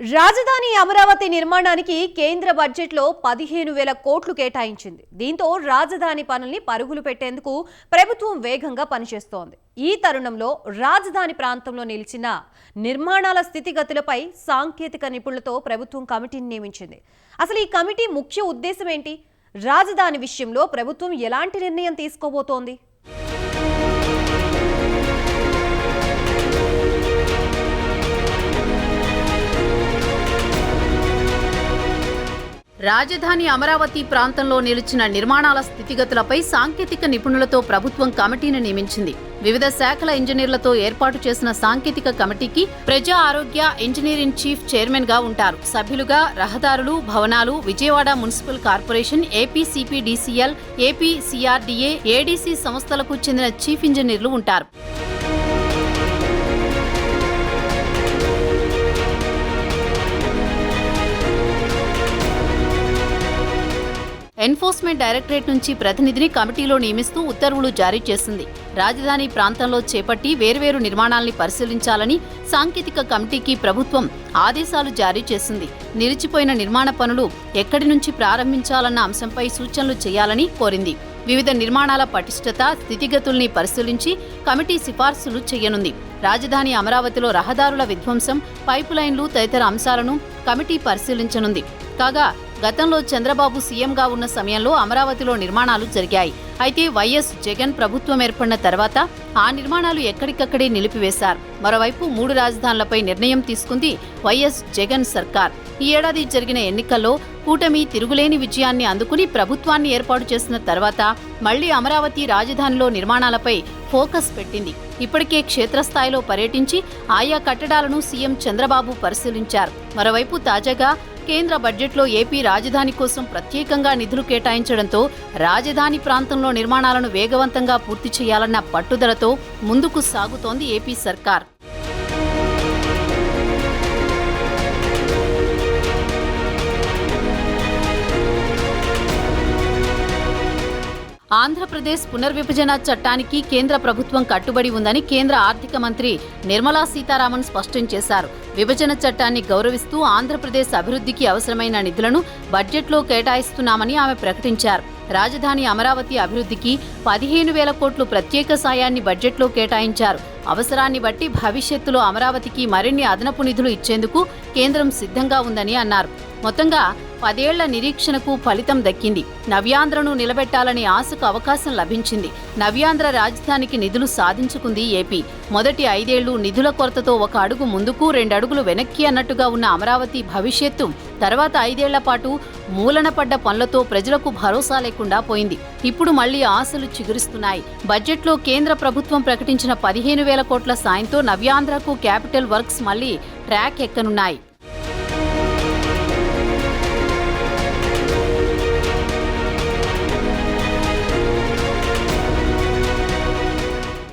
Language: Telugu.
రాజధాని అమరావతి నిర్మాణానికి కేంద్ర బడ్జెట్లో పదిహేను వేల కోట్లు కేటాయించింది. దీంతో రాజధాని పనుల్ని పరుగులు పెట్టేందుకు ప్రభుత్వం వేగంగా పనిచేస్తోంది. ఈ తరుణంలో రాజధాని ప్రాంతంలో నిలిచిన నిర్మాణాల స్థితిగతులపై సాంకేతిక నిపుణులతో ప్రభుత్వం కమిటీని నియమించింది. అసలు ఈ కమిటీ ముఖ్య ఉద్దేశం ఏంటి? రాజధాని విషయంలో ప్రభుత్వం ఎలాంటి నిర్ణయం తీసుకోబోతోంది? రాజధాని అమరావతి ప్రాంతంలో నిలిచిన నిర్మాణాల స్థితిగతులపై సాంకేతిక నిపుణులతో ప్రభుత్వం కమిటీని నియమించింది. వివిధ శాఖల ఇంజనీర్లతో ఏర్పాటు చేసిన సాంకేతిక కమిటీకి ప్రజా ఆరోగ్య ఇంజనీరింగ్ చీఫ్ చైర్మన్గా ఉంటారు. సభ్యులుగా రహదారులు భవనాలు Vijayawada municipal corporation APCP DCL AP CRDA ADC సంస్థలకు చెందిన చీఫ్ ఇంజనీర్లు ఉంటారు. ఎన్ఫోర్స్మెంట్ డైరెక్టరేట్ నుంచి ప్రతినిధిని కమిటీలో నియమిస్తూ ఉత్తర్వులు జారీ చేసింది. రాజధాని ప్రాంతంలో చేపట్టి వేర్వేరు నిర్మాణాల్ని పరిశీలించాలని సాంకేతిక కమిటీకి ప్రభుత్వం ఆదేశాలు జారీ చేసింది. నిలిచిపోయిన నిర్మాణ పనులు ఎక్కడి నుంచి ప్రారంభించాలన్న అంశంపై సూచనలు చేయాలని కోరింది. వివిధ నిర్మాణాల పటిష్టత స్థితిగతుల్ని పరిశీలించి కమిటీ సిఫార్సులు చేయనుంది. రాజధాని అమరావతిలో రహదారుల విధ్వంసం పైపు లైన్లు తదితర అంశాలను కమిటీ పరిశీలించనుంది. కాగా గతంలో చంద్రబాబు సీఎంగా ఉన్న సమయంలో అమరావతిలో నిర్మాణాలు జరిగాయి. అయితే వైఎస్ జగన్ ప్రభుత్వం ఏర్పడిన తర్వాత ఆ నిర్మాణాలు ఎక్కడికక్కడే నిలిపివేశారు. మరోవైపు మూడు రాజధానులపై నిర్ణయం తీసుకుంది వైఎస్ జగన్ సర్కార్. ఈ ఏడాది జరిగిన ఎన్నికల్లో కూటమి తిరుగులేని విజయాన్ని అందుకుని ప్రభుత్వాన్ని ఏర్పాటు చేసిన తర్వాత మళ్ళీ అమరావతి రాజధానిలో నిర్మాణాలపై ఫోకస్ పెట్టింది. ఇప్పటికే క్షేత్రస్థాయిలో పర్యటించి ఆయా కట్టడాలను సీఎం చంద్రబాబు పరిశీలించారు. మరోవైపు తాజాగా కేంద్ర బడ్జెట్లో ఏపీ రాజధాని కోసం ప్రత్యేకంగా నిధులు కేటాయించడంతో రాజధాని ప్రాంతంలో నిర్మాణాలను వేగవంతంగా పూర్తి చేయాలన్న పట్టుదలతో ముందుకు సాగుతోంది ఏపీ సర్కార్. ఆంధ్రప్రదేశ్ పునర్విభజన చట్టానికి కేంద్ర ప్రభుత్వం కట్టుబడి ఉందని కేంద్ర ఆర్థిక మంత్రి నిర్మలా సీతారామన్ స్పష్టం చేశారు. విభజన చట్టాన్ని గౌరవిస్తూ ఆంధ్రప్రదేశ్ అభివృద్ధికి అవసరమైన నిధులను బడ్జెట్లో కేటాయిస్తున్నామని ఆమె ప్రకటించారు. రాజధాని అమరావతి అభివృద్ధికి పదిహేను వేల కోట్లు ప్రత్యేక సాయాన్ని బడ్జెట్లో కేటాయించారు. అవసరాన్ని బట్టి భవిష్యత్తులో అమరావతికి మరిన్ని అదనపు నిధులు ఇచ్చేందుకు కేంద్రం సిద్ధంగా ఉందని అన్నారు. మొత్తంగా పదేళ్ళ నిరీక్షణకు ఫలితం దక్కింది. నవ్యాంధ్రను నిలబెట్టాలనే ఆశకు అవకాశం లభించింది. నవ్యాంధ్ర రాజధానికి నిధులు సాధించుకుంది ఏపీ. మొదటి ఐదేళ్ళు నిధుల కొరతతో ఒక అడుగు ముందుకు రెండడుగులు వెనక్కి అన్నట్టుగా ఉన్న అమరావతి భవిష్యత్తు తర్వాత ఐదేళ్ళ పాటు మూలన పడ్డ పనులతో ప్రజలకు భరోసా లేకుండా పోయింది. ఇప్పుడు మళ్ళీ ఆశలు చిగురిస్తున్నాయి. బడ్జెట్లో కేంద్ర ప్రభుత్వం ప్రకటించిన పదిహేను వేల కోట్ల సాయంతో నవ్యాంధ్రకు క్యాపిటల్ వర్క్స్ మళ్ళీ ట్రాక్ ఎక్కనున్నాయి.